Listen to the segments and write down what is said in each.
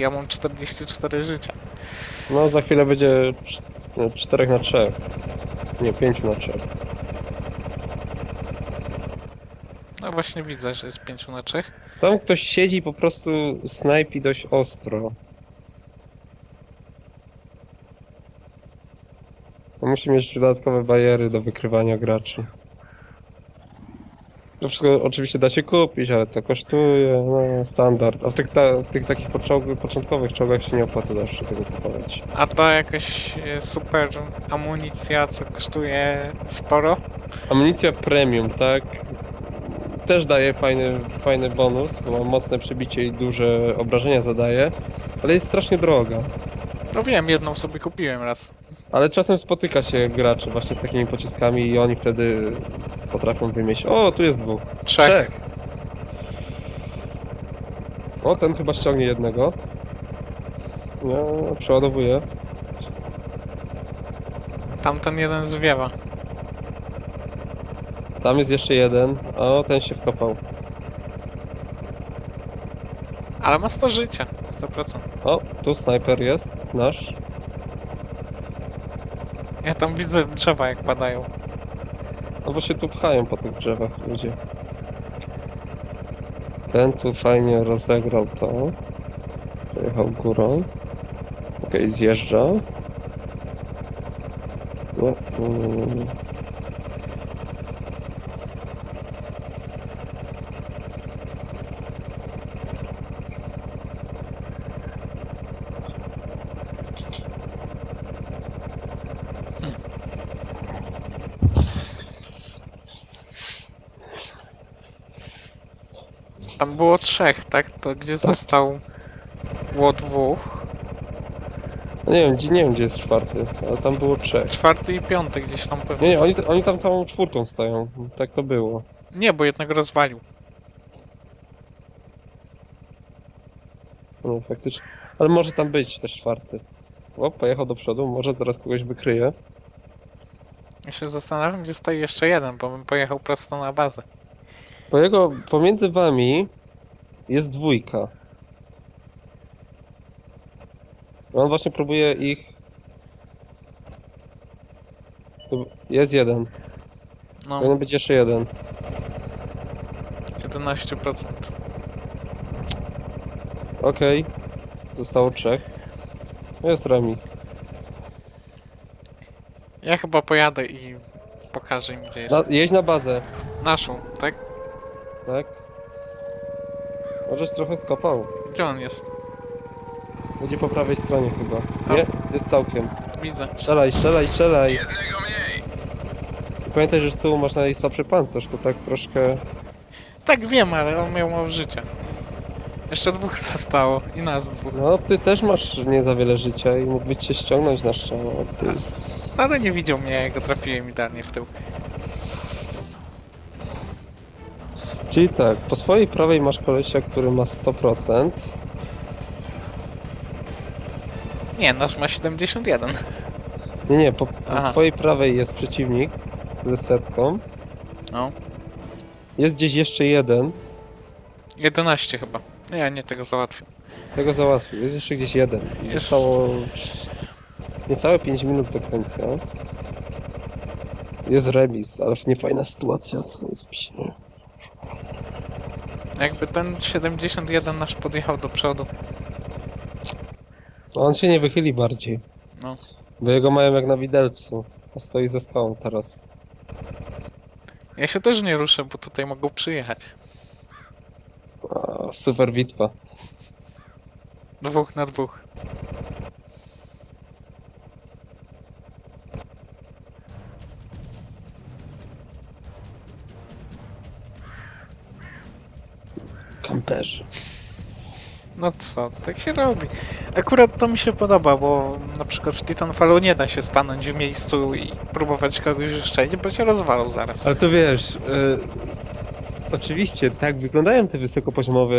ja mam 44 życia. No za chwilę będzie 4 na 3. Nie, 5 na 3. No właśnie widzę, że jest 5 na 3. Tam ktoś siedzi i po prostu snajpi dość ostro. To musi mieć dodatkowe bariery do wykrywania graczy. To wszystko oczywiście da się kupić, ale to kosztuje, no standard. A w tych, ta, tych takich poczołg, początkowych czołgach się nie opłaca zawsze tego kupować. A to jakaś e, super amunicja, co kosztuje sporo. Amunicja premium, tak? Też daje fajny, fajny bonus, bo ma mocne przebicie i duże obrażenia zadaje, ale jest strasznie droga. No wiem, jedną sobie kupiłem raz. Ale czasem spotyka się graczy właśnie z takimi pociskami i oni wtedy potrafią wymieść. O, tu jest dwóch. Trzech. O, ten chyba ściągnie jednego. No, przeładowuje. Tamten jeden zwiewa. Tam jest jeszcze jeden. O, ten się wkopał. Ale ma 100 życia. 100%. O, tu snajper jest, nasz. Ja tam widzę drzewa jak padają. No bo się tu pchają po tych drzewach ludzie. Ten tu fajnie rozegrał to. Pojechał górą. Okej, zjeżdża. No, mm. Tam było trzech, tak? To gdzie został... Było dwóch. Nie wiem, gdzie, nie wiem gdzie jest czwarty, ale tam było trzech. Czwarty i piąty gdzieś tam pewnie. Nie, nie, oni, oni tam całą czwórką stoją. Tak to było. Nie, bo jednego rozwalił. No faktycznie. Ale może tam być też czwarty. O, pojechał do przodu, może zaraz kogoś wykryje. Ja się zastanawiam, gdzie stoi jeszcze jeden, bo bym pojechał prosto na bazę. Po jego, pomiędzy wami jest dwójka. On właśnie próbuje ich... Jest jeden. No, Powinien być jeszcze jeden. 11%. Okej. Zostało trzech. Jest remis. Ja chyba pojadę i pokażę im, gdzie jest. Na, jedź na bazę, Naszą, tak? Możesz trochę skopał. Gdzie on jest? Będzie po prawej stronie chyba. Nie? Jest całkiem. Widzę. Strzelaj, strzelaj, strzelaj! I Pamiętaj, że z tyłu masz najsłabszy pancerz, to tak troszkę... Tak wiem, ale on miał mało życia. Jeszcze dwóch zostało i nas dwóch. No, ty też masz nie za wiele życia i mógłbyś cię ściągnąć na a ty... Ale nie widział mnie, jak go trafiłem idealnie w tył. Czyli tak, po swojej prawej masz kolesia, który ma 100%. Nie, nasz ma 71. Nie, nie, po, po Aha. twojej prawej jest przeciwnik ze setką. No. Jest gdzieś jeszcze jeden, 11 chyba. Nie, nie tego załatwił. tego załatwił. Jest jeszcze gdzieś jeden. I Jest- Zostało niecałe 5 minut do końca. Jest remis, ale niefajna sytuacja, co jest psie. Jakby ten 71 nasz podjechał do przodu. No, on się nie wychyli bardziej. No. Bo jego mają jak na widelcu. A stoi ze skałą teraz. Ja się też nie ruszę, bo tutaj mogą przyjechać. A, super bitwa. Dwóch na dwóch. Kamperzy. No co, tak się robi. Akurat to mi się podoba, bo na przykład w Titanfallu nie da się stanąć w miejscu i próbować kogoś uszczelić, bo cię rozwalą zaraz. Ale to wiesz, y, oczywiście tak wyglądają te wysokopoziomowe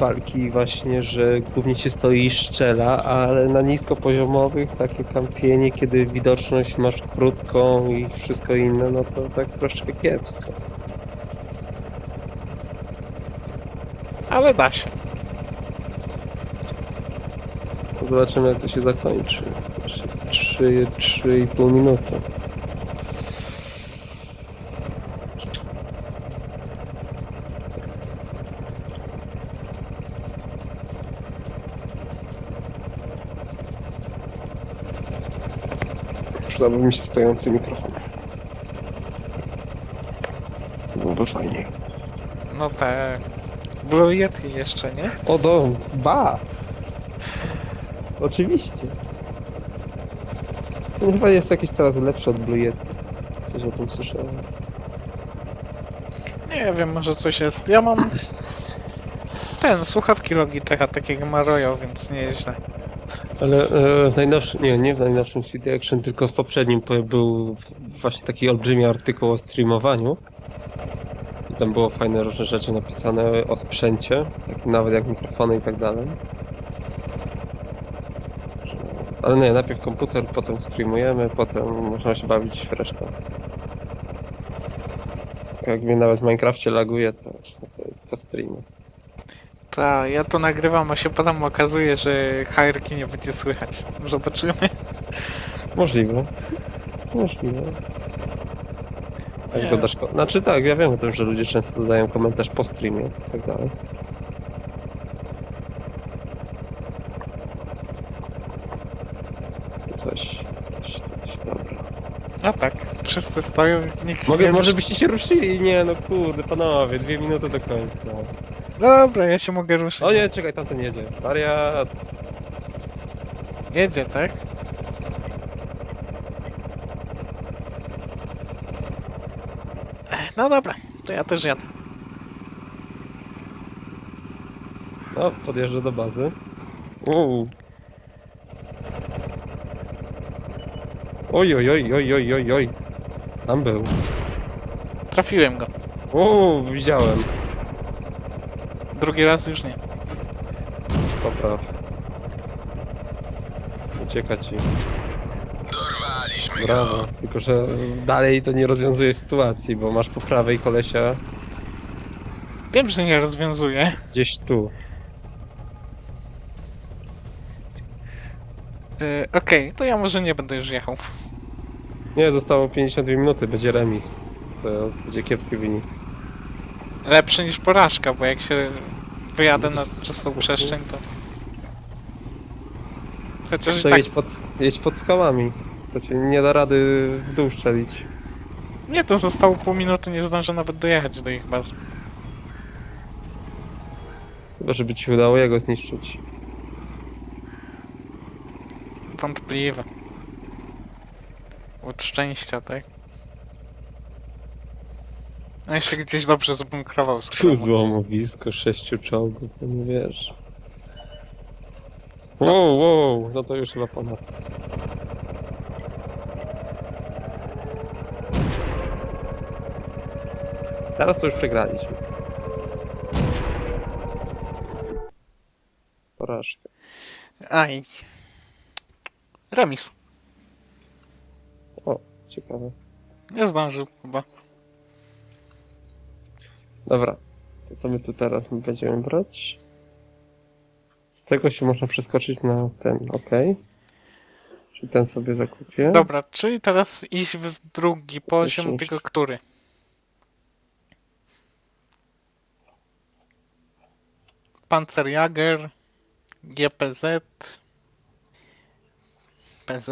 walki właśnie, że głównie się stoi i szczela, ale na niskopoziomowych takie kampienie, kiedy widoczność masz krótką i wszystko inne, no to tak troszkę kiepsko. Ale da się. Zobaczymy jak to się zakończy. 3, 3,5 minuty. Przydałby mi się stojący mikrofon. Byłoby fajnie. No tak. Blue Yeti jeszcze, nie? O dom, ba! Oczywiście. No, chyba jest jakiś teraz lepszy od Blue Yeti. Coś o tym słyszałem. Nie wiem, może coś jest. Ja mam ten, słuchawki Logitecha, takiego Marojo, więc nie jest źle. Ale e, w najnowszym, nie, nie w najnowszym CD Action, tylko w poprzednim po- był właśnie taki olbrzymi artykuł o streamowaniu. Tam było fajne różne rzeczy napisane o sprzęcie, tak, nawet jak mikrofony i tak dalej. Ale nie, najpierw komputer, potem streamujemy, potem można się bawić w resztę. Jak mnie nawet w Minecrafcie laguje, to, to jest po streamie. Ta, ja to nagrywam, a się potem okazuje, że hajerki nie będzie słychać. Zobaczymy. Możliwe. Możliwe. Jak Nie. dodasz ko- Znaczy tak, ja wiem o tym, że ludzie często dodają komentarz po streamie i tak dalej. Coś, coś, coś, dobra. A tak, wszyscy stoją, nikt Mogę, nie może byście się ruszyli? Nie, no kurde, panowie, dwie minuty do końca. Dobra, ja się mogę ruszyć. O nie, czekaj, tamten jedzie. Wariat! Jedzie, tak? No dobra, to ja też jadę. No, podjeżdża do bazy. Uuu. Oj, oj, oj, oj, oj, oj, oj. Tam był. Trafiłem go. Uuu, widziałem. Drugi raz już nie. Popraw. Ucieka ci. Brawo. Tylko, że dalej to nie rozwiązuje sytuacji, bo masz po prawej kolesia Wiem, że nie rozwiązuje. gdzieś tu. Yy, Okej, to ja może nie będę już jechał. Nie, zostało 52 minuty, będzie remis. To będzie kiepski wynik. Lepszy niż porażka, bo jak się wyjadę No to na, s- przez tą przestrzeń, to... Chociaż i To tak... jedź, pod, jedź pod skałami. To cię nie da rady w dół strzelić. Nie, to zostało pół minuty, nie zdążę nawet dojechać do ich bazy. Chyba, żeby ci udało jego zniszczyć. Wątpliwe. Od szczęścia, tak? A ja się gdzieś dobrze zbunkrował z Tu złomowisko sześciu czołgów, no nie wiesz. Wow, wow, no to już chyba po nas. Teraz to już przegraliśmy. Porażkę. Aj. Remis. O, ciekawe. Nie zdążył chyba. Dobra, to co my tu teraz będziemy brać? Z tego się można przeskoczyć na ten, ok. Czy ten sobie zakupię? Dobra, czyli teraz iść w drugi poziom, tylko który? Panzerjager, GPZ, PZ.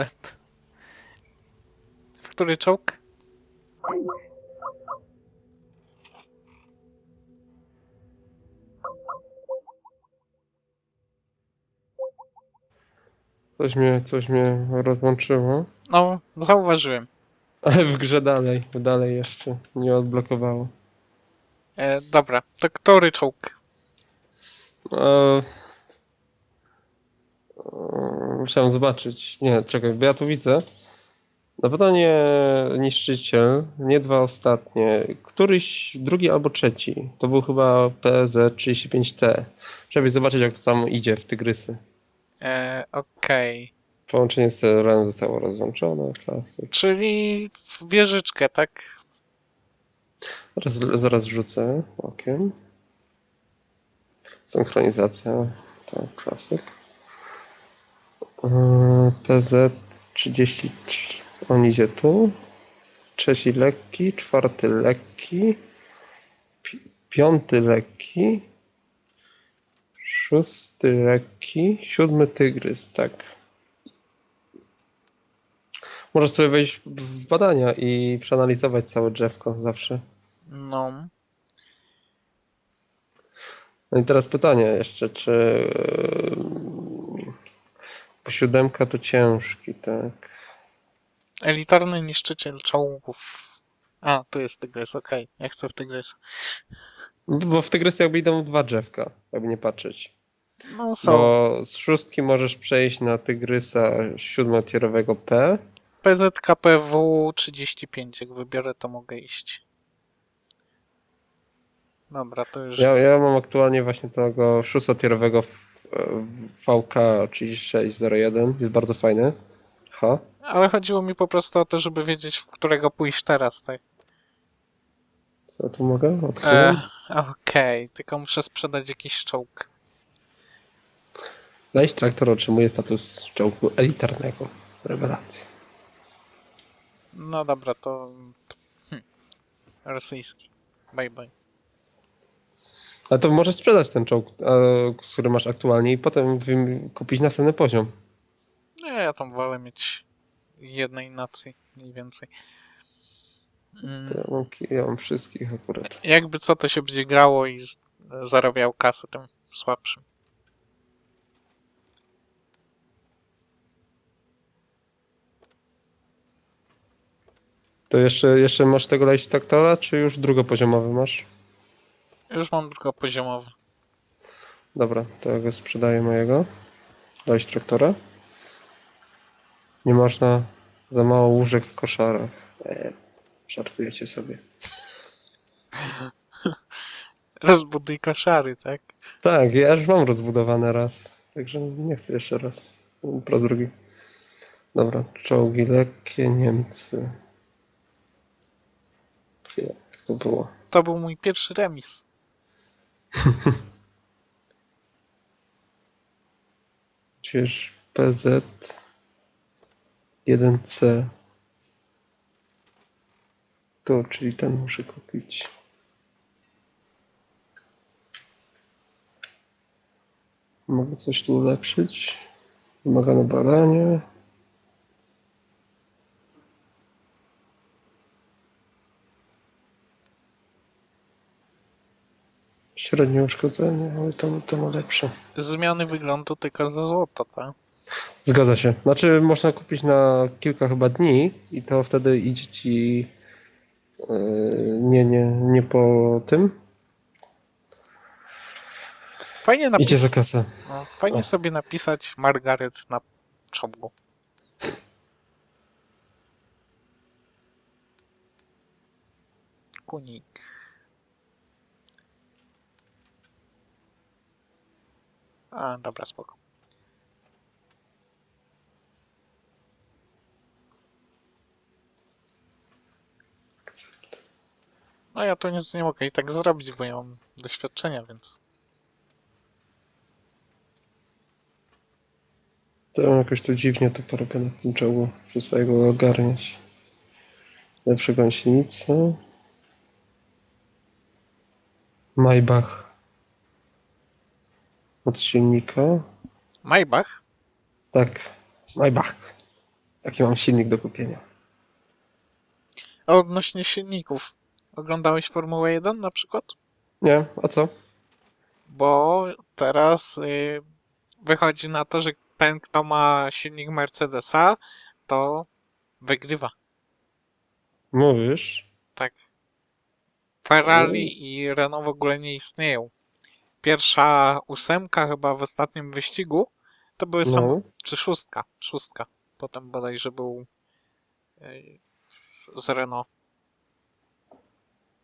W który czołg? Coś mnie, coś mnie rozłączyło. No, zauważyłem. Ale w grze dalej, dalej jeszcze nie odblokowało. E, dobra, to który czołg? E, e, musiałem zobaczyć. Nie, czekaj, bo ja tu widzę. Na pewno nie niszczyciel, nie dwa ostatnie. Któryś drugi albo trzeci. To był chyba PZ35T. Żeby zobaczyć, jak to tam idzie w tygrysy. E, Okej. Połączenie z serwerem zostało rozłączone. Klasyk. Czyli w wieżyczkę, tak? Zaraz, zaraz rzucę okiem. Synchronizacja, to klasyk. Yy, PZ 33. On idzie tu. Trzeci lekki, czwarty lekki, pi- piąty lekki, szósty lekki, siódmy tygrys, tak. Możesz sobie wejść w badania i przeanalizować całe drzewko zawsze. No. No i teraz pytanie jeszcze, czy yy, bo siódemka to ciężki, tak? Elitarny niszczyciel czołgów. A, tu jest tygrys, okej. Ja chcę w tygrys. Bo w Tygrysy jakby idą dwa drzewka, jakby nie patrzeć. No są. Bo z szóstki możesz przejść na Tygrysa siódmotierowego P. PZKPW 35. Jak wybiorę, to mogę iść. Dobra, to już. Ja, ja mam aktualnie właśnie tego szóstotierowego w- VK 3601. Jest bardzo fajny. Ha. Ale chodziło mi po prostu o to, żeby wiedzieć, w którego pójść teraz, tak? Co tu mogę? Odkryłem. E, Okej, tylko muszę sprzedać jakiś czołg. Nice Traktor otrzymuje status czołgu elitarnego. Rewelacja. No dobra, to. Hm. Rosyjski. Bye bye. Ale to możesz sprzedać ten czołg, który masz aktualnie i potem kupić następny poziom. Nie, ja tam wolę mieć jednej nacji, mniej więcej. Mm, ja, mam, ki- ja mam wszystkich akurat. Jakby co, to się będzie grało i z, zarabiał kasę tym słabszym. To jeszcze, jeszcze masz tego Traktora, czy już drugopoziomowy masz? Już mam tylko poziomowy. Dobra, to ja go sprzedaję mojego. Light Traktora. Nie można za mało łóżek w koszarach. Eee, żartujecie sobie. Rozbuduj koszary, tak? Tak, ja już mam rozbudowane raz. Także nie chcę jeszcze raz. Po drugi. Dobra, czołgi lekkie, Niemcy. Jak to było? To był mój pierwszy remis. Przecież PZ 1C. To, czyli ten muszę kupić. Mogę coś tu ulepszyć. Wymagane badanie. Średnie uszkodzenie, ale to, to ma lepsze. Zmiany wyglądu tylko za złoto, tak? Zgadza się. Znaczy można kupić na kilka chyba dni i to wtedy idzie ci yy, nie, nie, nie po tym. Fajnie, Idzie napisać, za kasę. no, fajnie O. sobie napisać Margaret na czołgu. Kunik. A, dobra, spoko. No ja tu nic nie mogę i tak zrobić, bo ja mam doświadczenia, więc... To ja jakoś tu dziwnie to porobię na tym czołgu. Przestaję go ogarniać. Lepsze gąsienice. Maybach. Od silnika. Maybach? Tak, Maybach. Jaki mam silnik do kupienia. A odnośnie silników. Oglądałeś Formułę 1 na przykład? Nie, a co? Bo teraz y, wychodzi na to, że ten, kto ma silnik Mercedesa, to wygrywa. Mówisz? Tak. Ferrari i Renault w ogóle nie istnieją. Pierwsza ósemka chyba w ostatnim wyścigu to były sam... No. Czy szóstka? Szóstka. Potem bodajże był y, z Renault.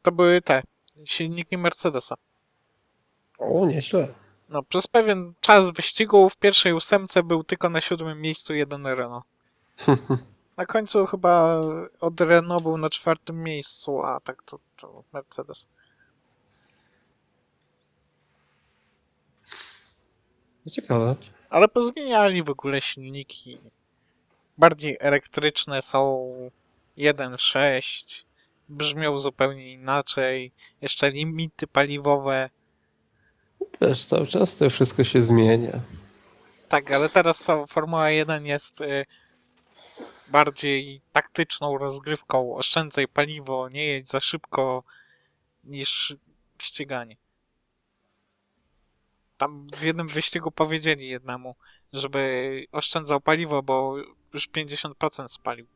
To były te silniki Mercedesa. O, nieźle. No, przez pewien czas wyścigu w pierwszej ósemce był tylko na siódmym miejscu jeden Renault. Na końcu chyba od Renault był na czwartym miejscu, a tak to, to Mercedes. Ciekawe. Ale pozmieniali w ogóle silniki. Bardziej elektryczne są 1.6. Brzmią zupełnie inaczej. Jeszcze limity paliwowe. Wiesz, cały czas to wszystko się zmienia. Tak, ale teraz ta Formuła 1 jest y, bardziej taktyczną rozgrywką. Oszczędzaj paliwo, nie jedź za szybko niż ściganie. Tam w jednym wyścigu powiedzieli jednemu, żeby oszczędzał paliwo, bo już 50% spalił.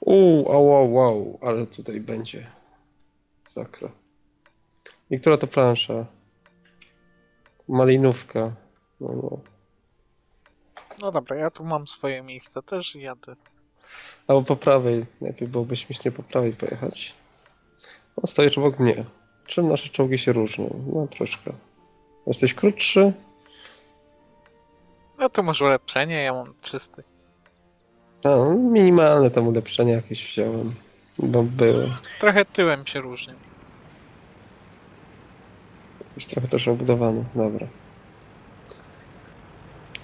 Uuu, au, au, au, ale tutaj będzie. Sakra. I która to plansza? Malinówka. No, no. No dobra, ja tu mam swoje miejsce, też jadę. Albo po prawej. Najpierw byłoby śmiesznie po prawej pojechać. O, stoisz obok mnie. Czym nasze czołgi się różnią? No troszkę. Jesteś krótszy? No to może ulepszenie, ja mam czysty. A, no, minimalne tam ulepszenia jakieś wziąłem. Bo były. Trochę tyłem się różni. Już trochę też obudowane. Dobra.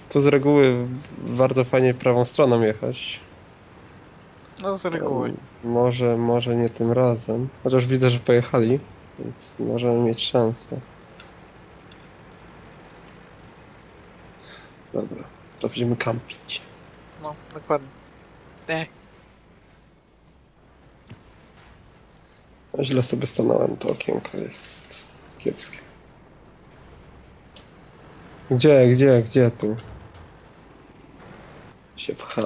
Tu z reguły bardzo fajnie prawą stroną jechać. No z reguły. Może, może nie tym razem. Chociaż widzę, że pojechali, więc możemy mieć szansę. Dobra, to będziemy kampić. No, dokładnie. E, Źle sobie stanąłem, to okienko jest kiepskie. Gdzie, gdzie, gdzie tu? Się pcha.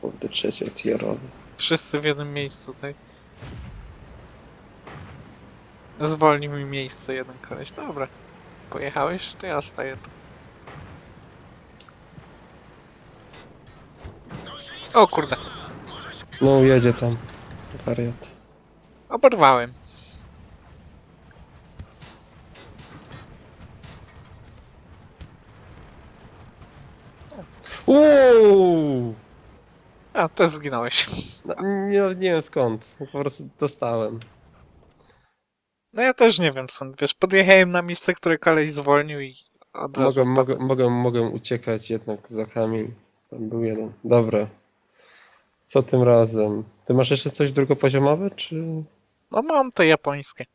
Kurde, trzecie tierowy. wszyscy w jednym miejscu tutaj. Zwolnił mi miejsce jeden koleś. Dobra. Pojechałeś? To ja staję tu. O kurde, No, jedzie tam. Wariat. oberwałem. Uuu! A, też zginąłeś. No, nie, nie wiem skąd. Po prostu dostałem. No ja też nie wiem skąd, wiesz, podjechałem na miejsce, które koleś zwolnił i od razu Mogę, mogę, mogę, mogę uciekać jednak za kamień. Tam był jeden. Dobra. Co tym razem? Ty masz jeszcze coś drugopoziomowe, czy... No mam te japońskie.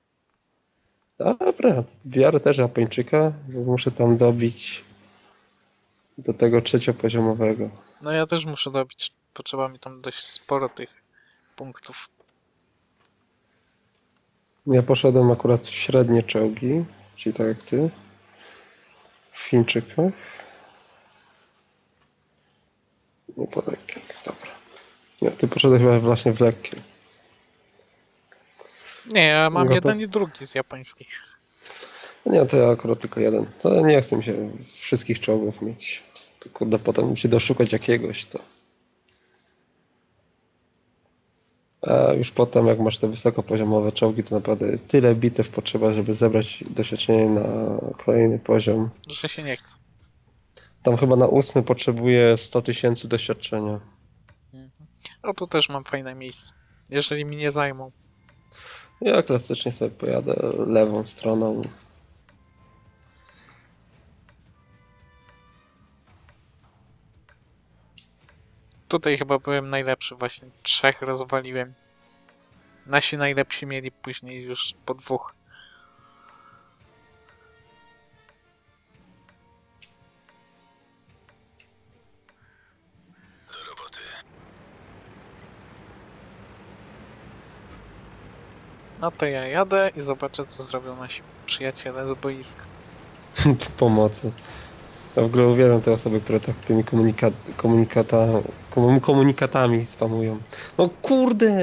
Dobra, biorę też Japończyka, bo muszę tam dobić do tego trzeciopoziomowego. No ja też muszę dobić. Potrzeba mi tam dość sporo tych punktów. Ja poszedłem akurat w średnie czołgi, czyli tak jak ty. W Chińczykach. Nie po lekkich, dobra. Nie, ty poszedłeś chyba właśnie w lekkie. Nie, ja mam Gotów? jeden i drugi z japońskich. Nie, to ja akurat tylko jeden. To nie chcę mi się wszystkich czołgów mieć. Kurde, potem się doszukać jakiegoś, to... A już potem, jak masz te wysokopoziomowe czołgi, to naprawdę tyle bitew potrzeba, żeby zebrać doświadczenie na kolejny poziom. Że się nie chce. Tam chyba na ósmy potrzebuję 100 tysięcy doświadczenia. O, tu też mam fajne miejsce. Jeżeli mi nie zajmą. Ja klasycznie sobie pojadę lewą stroną. Tutaj chyba byłem najlepszy, właśnie trzech rozwaliłem. Nasi najlepsi mieli później już po dwóch. No to ja jadę i zobaczę co zrobią nasi przyjaciele z boiska. pomocy. Ja w ogóle uwielbiam te osoby, które tak tymi komunika komunikata komu- komunikatami spamują. No kurde!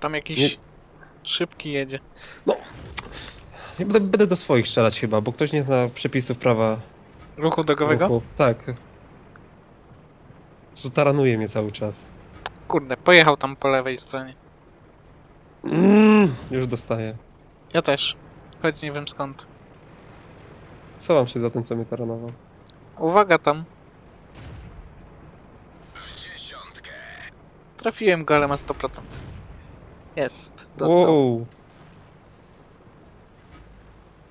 Tam jakiś Nie- szybki jedzie. Ja będę, będę do swoich strzelać chyba, bo ktoś nie zna przepisów prawa Ruchu drogowego? ruchu. Tak. Co taranuje mnie cały czas. Kurde, pojechał tam po lewej stronie. Mm, już dostaję. Ja też. Choć nie wiem skąd. Schowam się za tym, co mnie taranował. Uwaga tam. Trafiłem go, ale ma 100%. Jest. Dostał. Wow.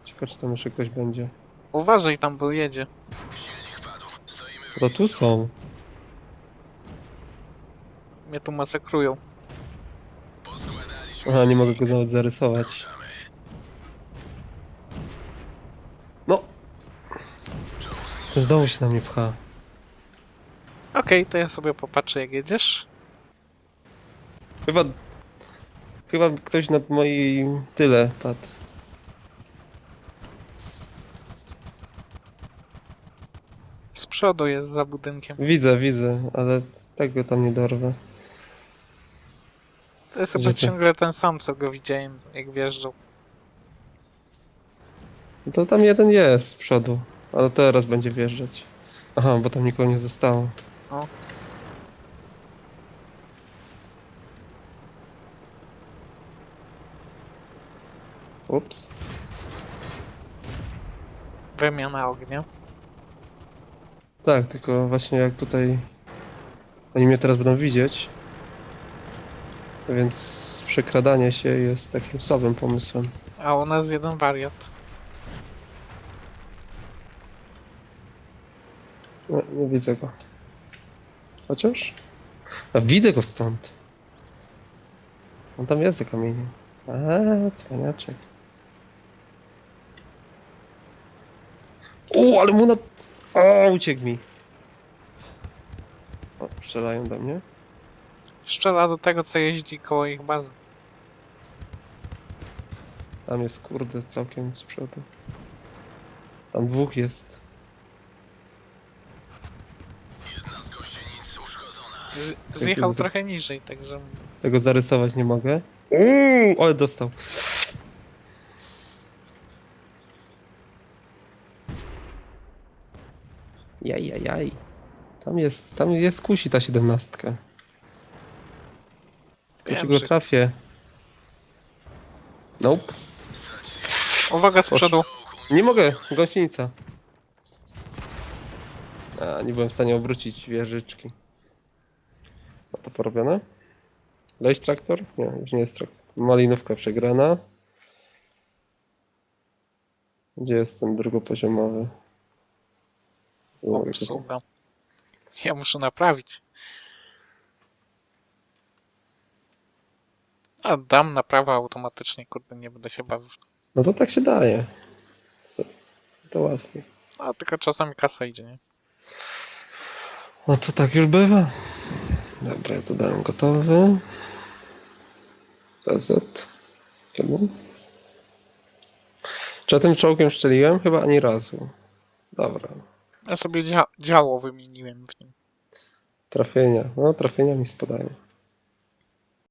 Ciekawe, czy tam jeszcze ktoś będzie. Uważaj tam, bo jedzie. To tu są. Mnie tu masakrują. Aha, nie mogę go nawet zarysować. Znowu się na mnie pcha. Okej, to ja sobie popatrzę jak jedziesz. Chyba... Chyba ktoś nad moim tyle padł. Z przodu jest za budynkiem. Widzę, widzę, ale tak go tam nie dorwę. To jest chyba ty- ciągle ten sam, co go widziałem, jak wjeżdżał. No To tam jeden jest z przodu, ale teraz będzie wjeżdżać. Aha, bo tam nikogo nie zostało. O. Ups. Wymiana ognia. Tak, tylko właśnie jak tutaj oni mnie teraz będą widzieć, więc przekradanie się jest takim słabym pomysłem. A u nas jeden wariat. Widzę go. Chociaż? A widzę go stąd. On tam jest za kamieniem. A, cwaniaczek. O, ale mu na... O, uciekł mi. O, strzelają do mnie. Strzela do tego, co jeździ koło ich bazy. Tam jest kurde całkiem z przodu. Tam dwóch jest. Z zjechał trochę niżej, także Tego zarysować nie mogę. Uuu, ale dostał. Jaj, jaj, jaj. Tam jest, tam jest kusi ta siedemnastka. Tylko Wiem, czy go że- trafię? Nope. Uwaga z przodu. Nie mogę, gąsienica. A, nie byłem w stanie obrócić wieżyczki. To porobione? Leś traktor? Nie, już nie jest traktor. Malinówka przegrana. Gdzie jest ten drugopoziomowy? O, Obsługa. Ja muszę naprawić. A dam naprawę automatycznie, kurde, nie będę się bawił. No to tak się daje. To- To łatwiej. A tylko czasami kasa idzie, nie? No to tak już bywa. Dobra, ja to dałem gotowy. PZ. Kiedy? Czy ja tym czołgiem szczeliłem? Chyba ani razu. Dobra. Ja sobie dzia działo wymieniłem w nim. Trafienia. No, trafienia mi spadają.